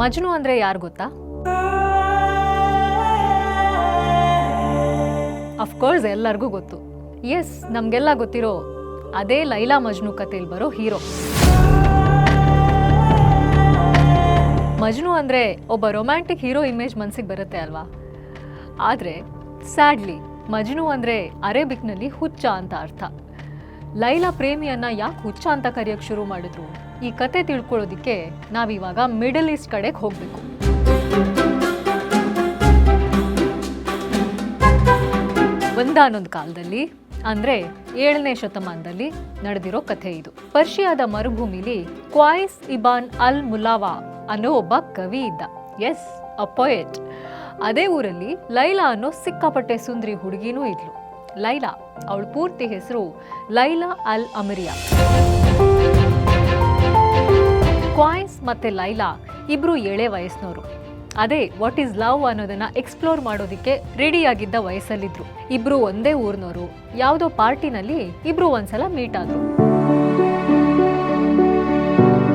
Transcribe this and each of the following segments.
ಮಜ್ನು ಅಂದ್ರೆ ಯಾರು ಗೊತ್ತಾ? ಅಫ್ಕೋರ್ಸ್ ಎಲ್ಲರಿಗೂ ಗೊತ್ತು. ಎಸ್ ನಮಗೆಲ್ಲ ಗೊತ್ತಿರೋ ಅದೇ ಲೈಲಾ ಮಜ್ನು ಕಥೆಯಲ್ಲಿ ಬರೋ ಹೀರೋ. ಮಜ್ನು ಅಂದರೆ ಒಬ್ಬ ರೊಮ್ಯಾಂಟಿಕ್ ಹೀರೋ ಇಮೇಜ್ ಮನ್ಸಿಗೆ ಬರುತ್ತೆ ಅಲ್ವಾ? ಆದರೆ ಸ್ಯಾಡ್ಲಿ ಮಜ್ನು ಅಂದರೆ ಅರೇಬಿಕ್ನಲ್ಲಿ ಹುಚ್ಚ ಅಂತ ಅರ್ಥ. ಲೈಲಾ ಪ್ರೇಮಿಯನ್ನ ಯಾಕೆ ಹುಚ್ಚ ಅಂತ ಕರೆಯೋಕ್ಕೆ ಶುರು ಮಾಡಿದ್ರು? ಈ ಕತೆ ತಿಳ್ಕೊಳ್ಳೋದಿಕ್ಕೆ ನಾವಿವಾಗ ಮಿಡಲ್ ಈಸ್ಟ್ ಕಡೆಗೆ ಹೋಗಬೇಕು. ಒಂದಾನೊಂದು ಕಾಲದಲ್ಲಿ, ಅಂದ್ರೆ ಏಳನೇ ಶತಮಾನದಲ್ಲಿ ನಡೆದಿರೋ ಕಥೆ ಇದು. ಪರ್ಷಿಯಾದ ಮರುಭೂಮಿಲಿ ಕ್ವಾಯಿಸ್ ಇಬಾನ್ ಅಲ್ ಮುಲಾವಾ ಅನ್ನೋ ಒಬ್ಬ ಕವಿ ಇದ್ದ. ಎಸ್ ಅ ಪೊಯೆಟ್ ಅದೇ ಊರಲ್ಲಿ ಲೈಲಾ ಅನ್ನೋ ಸಿಕ್ಕಾಪಟ್ಟೆ ಸುಂದರಿ ಹುಡುಗಿನೂ ಇದ್ಲು. ಲೈಲಾ, ಅವಳ ಪೂರ್ತಿ ಹೆಸರು ಲೈಲಾ ಅಲ್ ಅಮರಿಯಾ. ಕ್ವಾಯ್ಸ್ ಮತ್ತೆ ಲೈಲಾ ಇಬ್ರು ಎಳೆ ವಯಸ್ಸಿನವರು ಅದೇ ವಾಟ್ ಈಸ್ ಲವ್ ಅನ್ನೋದನ್ನ ಎಕ್ಸ್ಪ್ಲೋರ್ ಮಾಡೋದಕ್ಕೆ ರೆಡಿಯಾಗಿದ್ದ ವಯಸ್ಸಲ್ಲಿದ್ರು. ಇಬ್ರು ಒಂದೇ ಊರಿನವರು ಯಾವುದೋ ಪಾರ್ಟಿನಲ್ಲಿ ಇಬ್ರು ಒಂದ್ಸಲ ಮೀಟ್ ಆದ್ರು.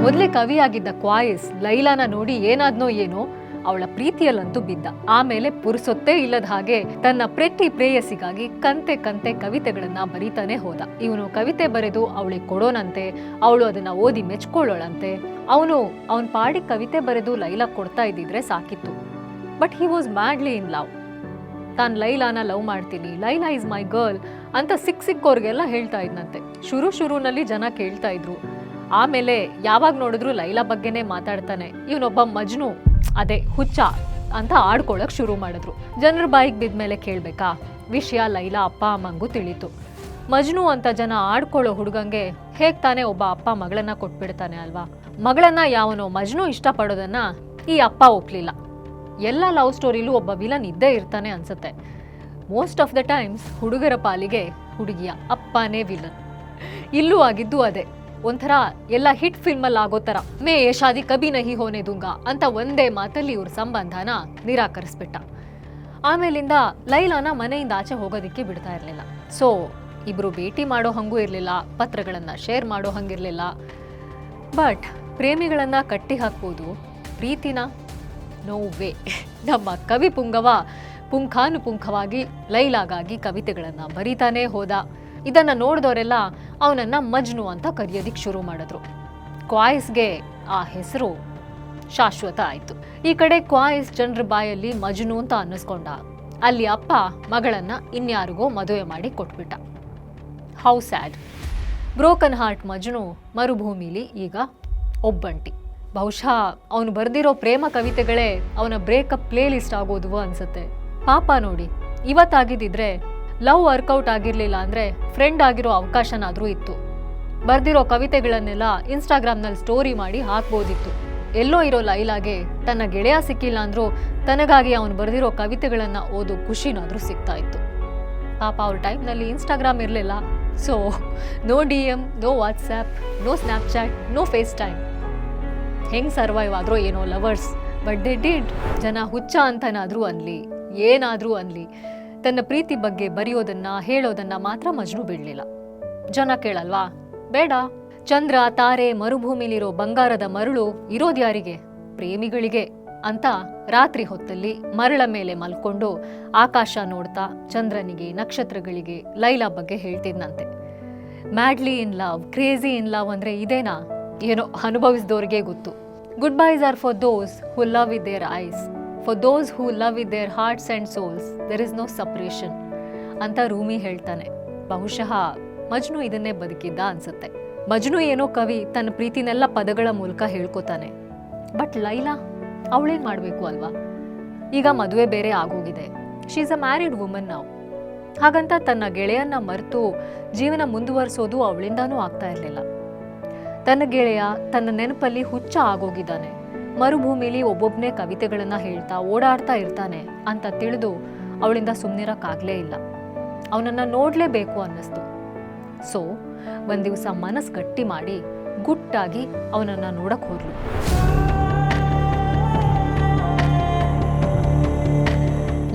ಮೊದಲೇ ಕವಿಯಾಗಿದ್ದ ಕ್ವಾಯಿಸ್ ಲೈಲಾನ ನೋಡಿ ಏನಾದ್ನೋ ಏನೋ ಅವಳ ಪ್ರೀತಿಯಲ್ಲಂತೂ ಬಿದ್ದ. ಆಮೇಲೆ ಪುರುಸೊತ್ತೇ ಇಲ್ಲದ ಹಾಗೆ ತನ್ನ ಪ್ರೆಟ್ಟಿ ಪ್ರೇಯಸಿಗಾಗಿ ಕಂತೆ ಕಂತೆ ಕವಿತೆಗಳನ್ನ ಬರೀತಾನೆ ಹೋದ. ಇವನು ಕವಿತೆ ಬರೆದು ಅವಳಿಗೆ ಕೊಡೋನಂತೆ, ಅವಳು ಅದನ್ನ ಓದಿ ಮೆಚ್ಕೊಳ್ಳೋಳಂತೆ. ಅವನು ಅವನ ಪಾಡಿ ಕವಿತೆ ಬರೆದು ಲೈಲಾ ಕೊಡ್ತಾ ಇದ್ದಿದ್ರೆ ಸಾಕಿತ್ತು. But he was madly in love ತಾನು ಲೈಲಾನ ಲವ್ ಮಾಡ್ತೀನಿ, ಲೈಲಾ ಇಸ್ ಮೈ ಗರ್ಲ್ ಅಂತ ಸಿಕ್ ಸಿಕ್ಕೋರ್ಗೆಲ್ಲ ಹೇಳ್ತಾ ಇದ್ನಂತೆ. ಶುರು ಶುರುನಲ್ಲಿ ಜನ ಕೇಳ್ತಾ ಇದ್ರು. ಆಮೇಲೆ ಯಾವಾಗ ನೋಡಿದ್ರು ಲೈಲಾ ಬಗ್ಗೆನೇ ಮಾತಾಡ್ತಾನೆ. ಇವನೊಬ್ಬ ಮಜ್ನು. ಅದೇ ಹುಚ್ಚ ಅಂತ ಆಡ್ಕೊಳಕ್ ಶುರು ಮಾಡಿದ್ರು. ಜನರ ಬಾಯಿಗೆ ಬಿದ್ಮೇಲೆ ಕೇಳ್ಬೇಕಾ? ವಿಷಯ ಲೈಲಾ ಅಪ್ಪ ಅಮ್ಮಂಗೂ ತಿಳಿತು. ಮಜ್ನು ಅಂತ ಜನ ಆಡ್ಕೊಳ್ಳೋ ಹುಡುಗಂಗೆ ಹೇಗ್ ತಾನೇ ಒಬ್ಬ ಅಪ್ಪ ಮಗಳನ್ನ ಕೊಟ್ಬಿಡ್ತಾನೆ ಅಲ್ವಾ? ಮಗಳನ್ನ ಯಾವನೋ ಮಜ್ನು ಇಷ್ಟಪಡೋದನ್ನ ಈ ಅಪ್ಪ ಒಪ್ಲಿಲ್ಲ. ಎಲ್ಲ ಲವ್ ಸ್ಟೋರಿಲೂ ಒಬ್ಬ ವಿಲನ್ ಇದ್ದೇ ಇರ್ತಾನೆ ಅನ್ಸುತ್ತೆ. ಮೋಸ್ಟ್ ಆಫ್ ದ ಟೈಮ್ಸ್ ಹುಡುಗರ ಪಾಲಿಗೆ ಹುಡುಗಿಯ ಅಪ್ಪನೇ ವಿಲನ್. ಇಲ್ಲೂ ಆಗಿದ್ದು ಅದೇ. ಒಂಥರ ಎಲ್ಲ ಹಿಟ್ ಫಿಲ್ಮಲ್ಲಿ ಆಗೋ ತರ ಮೇ ಶಾದಿ ಕಬಿ ನಹಿ ಹೋನೆ ದುಂಗ ಅಂತ ಒಂದೇ ಮಾತಲ್ಲಿ ಇವ್ರ ಸಂಬಂಧನ ನಿರಾಕರಿಸ್ಬಿಟ್ಟ. ಆಮೇಲಿಂದ ಲೈಲಾನ ಮನೆಯಿಂದ ಆಚೆ ಹೋಗೋದಕ್ಕೆ ಬಿಡ್ತಾ ಇರಲಿಲ್ಲ. ಸೊ ಇಬ್ರು ಭೇಟಿ ಮಾಡೋ ಹಂಗೂ ಇರಲಿಲ್ಲ, ಪತ್ರಗಳನ್ನು ಶೇರ್ ಮಾಡೋ ಹಂಗಿರಲಿಲ್ಲ ಬಟ್ ಪ್ರೇಮಿಗಳನ್ನ ಕಟ್ಟಿ ಹಾಕ್ಬೋದು ಪ್ರೀತಿನ? ನೋ ವೇ ನಮ್ಮ ಕವಿ ಪುಂಗವ ಪುಂಖಾನುಪುಂಖವಾಗಿ ಲೈಲಾಗಾಗಿ ಕವಿತೆಗಳನ್ನು ಬರೀತಾನೇ ಹೋದ. ಇದನ್ನು ನೋಡಿದವರೆಲ್ಲ ಅವನನ್ನ ಮಜ್ನು ಅಂತ ಕರೆಯೋದಿಕ್ಕೆ ಶುರು ಮಾಡಿದ್ರು. ಕ್ವಾಯ್ಸ್ಗೆ ಆ ಹೆಸರು ಶಾಶ್ವತ ಆಯಿತು. ಈ ಕಡೆ ಕ್ವಾಯ್ಸ್ ಜನರ ಬಾಯಲ್ಲಿ ಮಜ್ನು ಅಂತ ಅನ್ನಿಸ್ಕೊಂಡ. ಅಲ್ಲಿ ಅಪ್ಪ ಮಗಳನ್ನ ಇನ್ಯಾರಿಗೋ ಮದುವೆ ಮಾಡಿ ಕೊಟ್ಬಿಟ್ಟ. How sad broken heart Majnu ಮರುಭೂಮಿಲಿ ಈಗ ಒಬ್ಬಂಟಿ. ಬಹುಶಃ ಅವನು ಬರೆದಿರೋ ಪ್ರೇಮ ಕವಿತೆಗಳೇ ಅವನ ಬ್ರೇಕಪ್ ಪ್ಲೇಲಿಸ್ಟ್ ಆಗೋದು ಅನ್ಸುತ್ತೆ. ಪಾಪ ನೋಡಿ, ಇವತ್ತಾಗಿದ್ದಿದ್ರೆ ಲವ್ ವರ್ಕೌಟ್ ಆಗಿರಲಿಲ್ಲ ಅಂದ್ರೆ ಫ್ರೆಂಡ್ ಆಗಿರೋ ಅವಕಾಶನಾದರೂ ಇತ್ತು. ಬರ್ದಿರೋ ಕವಿತೆಗಳನ್ನೆಲ್ಲ ಇನ್ಸ್ಟಾಗ್ರಾಮ್ನಲ್ಲಿ ಸ್ಟೋರಿ ಮಾಡಿ ಹಾಕ್ಬೋದಿತ್ತು. ಎಲ್ಲೋ ಇರೋ ಲೈಲಾಗೆ ತನ್ನ ಗೆಳೆಯ ಸಿಕ್ಕಿಲ್ಲ ಅಂದರೂ ತನಗಾಗಿ ಅವನು ಬರೆದಿರೋ ಕವಿತೆಗಳನ್ನ ಓದೋ ಖುಷಿನಾದರೂ ಸಿಗ್ತಾ ಇತ್ತು. ಪಾಪ ಅವ್ರ ಟೈಮ್ನಲ್ಲಿ ಇನ್ಸ್ಟಾಗ್ರಾಮ್ ಇರಲಿಲ್ಲ. So no D M no WhatsApp no Snapchat no FaceTime ಹೆಂಗ್ ಸರ್ವೈವ್ ಆದರೂ ಏನೋ ಲವರ್ಸ್ ಬಟ್ ದೇ ಡಿಡ್ ಜನ ಹುಚ್ಚ ಅಂತನಾದರೂ ಅನ್ಲಿ, ಏನಾದರೂ ಅನ್ಲಿ. ತನ್ನ ಪ್ರೀತಿ ಬಗ್ಗೆ ಬರೆಯೋದನ್ನ, ಹೇಳೋದನ್ನ ಮಾತ್ರ ಮಜ್ನು ಬಿಡಲಿಲ್ಲ ಜನ ಕೇಳಲ್ವಾ? ಬೇಡ. ಚಂದ್ರ, ತಾರೆ, ಮರುಭೂಮಿಲಿರೋ ಬಂಗಾರದ ಮರಳು ಇರೋದ್ಯಾರಿಗೆ? ಪ್ರೇಮಿಗಳಿಗೆ ಅಂತ ರಾತ್ರಿ ಹೊತ್ತಲ್ಲಿ ಮರಳ ಮೇಲೆ ಮಲ್ಕೊಂಡು ಆಕಾಶ ನೋಡ್ತಾ ಚಂದ್ರನಿಗೆ ನಕ್ಷತ್ರಗಳಿಗೆ ಲೈಲಾ ಬಗ್ಗೆ ಹೇಳ್ತಿದ್ನಂತೆ. Madly in love, crazy in love ಅಂದ್ರೆ ಇದೇನಾ? ಏನೋ ಅನುಭವಿಸಿದವ್ರಿಗೆ ಗೊತ್ತು. Goodbyes are for those who love with their eyes. For those who love with their hearts and souls there is no separation ಅಂತ ರೂಮಿ ಹೇಳ್ತಾನೆ. ಬಹುಶಃ ಮಜ್ನು ಇದನ್ನೇ ಬದುಕಿದ್ದ ಅನ್ಸುತ್ತೆ. ಮಜ್ನು ಏನೋ ಕವಿ ತನ್ನ ಪ್ರೀತಿನೆಲ್ಲ ಪದಗಳ ಮೂಲಕ ಹೇಳ್ಕೊತಾನೆ. ಬಟ್ ಲೈಲಾ, ಅವಳೇನು ಮಾಡಬೇಕು ಅಲ್ವಾ? ಈಗ ಮದುವೆ ಬೇರೆ ಆಗೋಗಿದೆ. She is a married woman ನಾವು ಹಾಗಂತ ತನ್ನ ಗೆಳೆಯನ್ನ ಮರೆತು ಜೀವನ ಮುಂದುವರಿಸೋದು ಅವಳಿಂದಾನೂ ಆಗ್ತಾ ಇರಲಿಲ್ಲ. ತನ್ನ ಗೆಳೆಯ ತನ್ನ ನೆನಪಲ್ಲಿ ಹುಚ್ಚ ಆಗೋಗಿದ್ದಾನೆ. ಮರುಭೂಮಿಲಿ ಒಬ್ಬೊಬ್ಬನೇ ಕವಿತೆಗಳನ್ನ ಹೇಳ್ತಾ ಓಡಾಡ್ತಾ ಇರ್ತಾನೆ ಅಂತ ತಿಳಿದು ಅವಳಿಂದ ಸುಮ್ಮನಿರಕ್ಕಾಗಲೇ ಇಲ್ಲ. ಅವನನ್ನ ನೋಡಲೇಬೇಕು ಅನ್ನಿಸ್ತು. ಸೊ ಒಂದ್ ದಿವಸ ಮನಸ್ಸು ಗಟ್ಟಿ ಮಾಡಿ ಗುಟ್ಟಾಗಿ ಅವನನ್ನ ನೋಡಕ್ ಹೋದ್ಲು.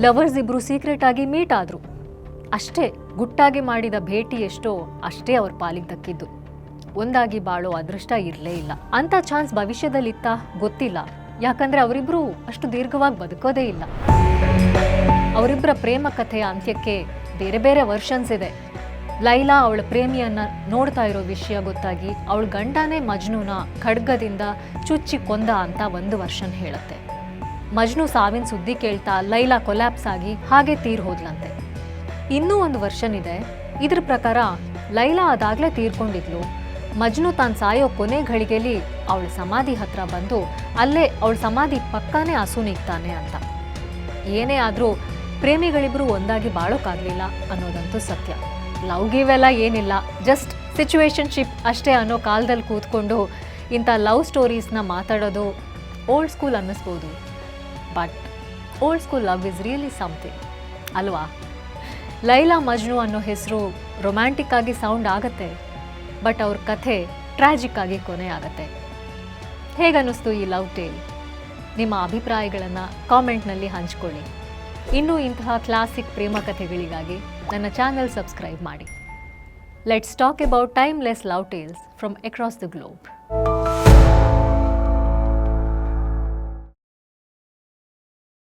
ಲವರ್ಸ್ ಇಬ್ರು ಸೀಕ್ರೆಟ್ ಆಗಿ ಮೀಟ್ ಆದ್ರು. ಅಷ್ಟೇ, ಗುಟ್ಟಾಗಿ ಮಾಡಿದ ಭೇಟಿ ಎಷ್ಟೋ ಅಷ್ಟೇ ಅವ್ರ ಪಾಲಿಗೆ ದಕ್ಕಿದ್ದು. ಒಂದಾಗಿ ಬಾಳೋ ಅದೃಷ್ಟ ಇರಲೇ ಇಲ್ಲ. ಅಂತ ಚಾನ್ಸ್ ಭವಿಷ್ಯದಲ್ಲಿತ್ತ ಗೊತ್ತಿಲ್ಲ. ಯಾಕಂದ್ರೆ ಅವರಿಬ್ರು ಅಷ್ಟು ದೀರ್ಘವಾಗಿ ಬದುಕೋದೇ ಇಲ್ಲ. ಅವರಿಬ್ಬರ ಪ್ರೇಮ ಕಥೆಯ ಅಂತ್ಯಕ್ಕೆ ಬೇರೆ ಬೇರೆ ವರ್ಷನ್ಸ್ ಇದೆ. ಲೈಲಾ ಅವಳ ಪ್ರೇಮಿಯನ್ನ ನೋಡ್ತಾ ಇರೋ ವಿಷಯ ಗೊತ್ತಾಗಿ ಅವಳ ಗಂಡನೇ ಮಜ್ನೂನ ಖಡ್ಗದಿಂದ ಚುಚ್ಚಿ ಕೊಂದ ಅಂತ ಒಂದು ವರ್ಷನ್ ಹೇಳುತ್ತೆ. ಮಜ್ನು ಸಾವಿನ ಸುದ್ದಿ ಕೇಳ್ತಾ ಲೈಲಾ ಕೊಲ್ಯಾಪ್ಸ್ ಆಗಿ ಹಾಗೆ ತೀರ್ ಹೋದ್ಲಂತೆ. ಇನ್ನೂ ಒಂದು ವರ್ಷನ್ ಇದೆ. ಇದ್ರ ಪ್ರಕಾರ ಲೈಲಾ ಅದಾಗಲೇ ತೀರ್ಕೊಂಡಿದ್ಲು. ಮಜ್ನು ತಾನು ಸಾಯೋ ಕೊನೆ ಘಳಿಗೆಲಿ ಅವಳ ಸಮಾಧಿ ಹತ್ರ ಬಂದು ಅಲ್ಲೇ ಅವಳ ಸಮಾಧಿ ಪಕ್ಕಾನೇ ಹಸುನಿಗ್ತಾನೆ ಅಂತ. ಏನೇ ಆದರೂ ಪ್ರೇಮಿಗಳಿಬ್ರು ಒಂದಾಗಿ ಬಾಳೋಕ್ಕಾಗಲಿಲ್ಲ ಅನ್ನೋದಂತೂ ಸತ್ಯ. ಲವ್ ಗಿವ್ ಎಲ್ಲ ಏನಿಲ್ಲ, ಜಸ್ಟ್ ಸಿಚುವೇಶನ್ಶಿಪ್ ಅಷ್ಟೇ ಅನ್ನೋ ಕಾಲದಲ್ಲಿ ಕೂತ್ಕೊಂಡು ಇಂಥ ಲವ್ ಸ್ಟೋರೀಸ್ನ ಮಾತಾಡೋದು old school ಅನ್ನಿಸ್ಬೋದು. But old school love is really something. ಅಲ್ವಾ? ಲೈಲಾ ಮಜ್ನು ಅನ್ನೋ ಹೆಸರು ರೊಮ್ಯಾಂಟಿಕ್ ಆಗಿ ಸೌಂಡ್ ಆಗತ್ತೆ. ಬಟ್ ಅವ್ರ ಕಥೆ ಟ್ರ್ಯಾಜಿಕ್ ಆಗಿ ಕೊನೆ ಆಗುತ್ತೆ. ಹೇಗನ್ನಿಸ್ತು ಈ ಲವ್ ಟೇಲ್ ನಿಮ್ಮ ಅಭಿಪ್ರಾಯಗಳನ್ನು ಕಾಮೆಂಟ್ನಲ್ಲಿ ಹಂಚ್ಕೊಳ್ಳಿ. ಇನ್ನೂ ಇಂತಹ ಕ್ಲಾಸಿಕ್ ಪ್ರೇಮ ಕಥೆಗಳಿಗಾಗಿ ನನ್ನ ಚಾನೆಲ್ ಸಬ್ಸ್ಕ್ರೈಬ್ ಮಾಡಿ. Let's talk about timeless love tales from across the globe